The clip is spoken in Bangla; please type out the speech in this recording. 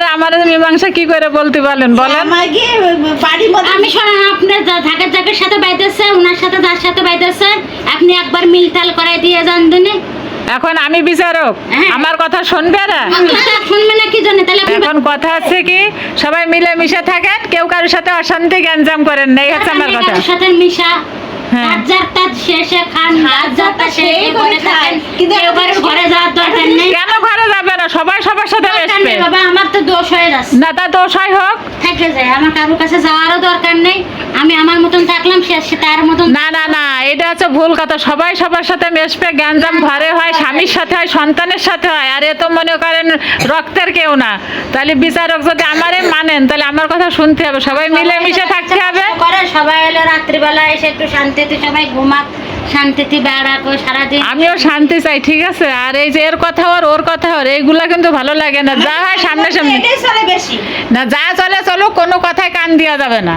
আর আমার মীমাংসা কি করে বলতে বলেন বলেন। আমাকে মধ্যে আমি শোনেন আপনার যা ঢাকার জাকের সাথে বাইতেছে ওনার সাথে যার সাথে বাইতেছে আপনি একবার মিলতাল করাই দিয়ে যান দিনে। এখন আমি বিচারক হ্যাঁ। আমার কথা শুনবে না? শুনবে না কি জন্য? তাহলে এখন কথা হচ্ছে কি সবাই মিলে মিশে থাকেন কেউ কারোর সাথে অশান্তি গ্যাঞ্জাম করেন নেই হচ্ছে আমার কথা। সাথে মিশা হ্যাঁ। রাত যাত্রা শেষে খান রাত যাত্রা শেষে সেই করে করে খায়। থাকেন কিন্তু কেউ কারোর ঘরে যাওয়ার দরকার নেই। কেন ঘরে যাবে না? সবাই সবার সাথে দোষ হয়ে যাচ্ছে। না তা দোষাই হোক। থেকে যায়। আমার কারোর কাছে যাওয়ারও দরকার নেই। আমি আমার মতন থাকলাম সে তার মতন না না না এটা হচ্ছে ভুল কথা। সবাই সবার সাথে মেশবে গ্যাঞ্জাম ঘরে হয় স্বামীর সাথে হয় সন্তানের সাথে হয়। আর এ তো মনে করেন রক্তের কেউ না। তাহলে বিচারক যদি আমারে মানেন তাহলে আমার কথা শুনতে হবে। সবাই মিলে মিশে থাকতে হবে। করে সবাই এলো রাত্রিবেলা এসে একটু শান্তিতে সবাই ঘুমাক। শান্তিতে বেড়াবো সারাদিন আমিও শান্তি চাই ঠিক আছে? আর এই যে এর কথা ওর ওর কথা ওর এইগুলা কিন্তু ভালো লাগে না। যা হয় সামনে সামনে না যা চলে চলো কোনো কথায় কান দেওয়া যাবে না।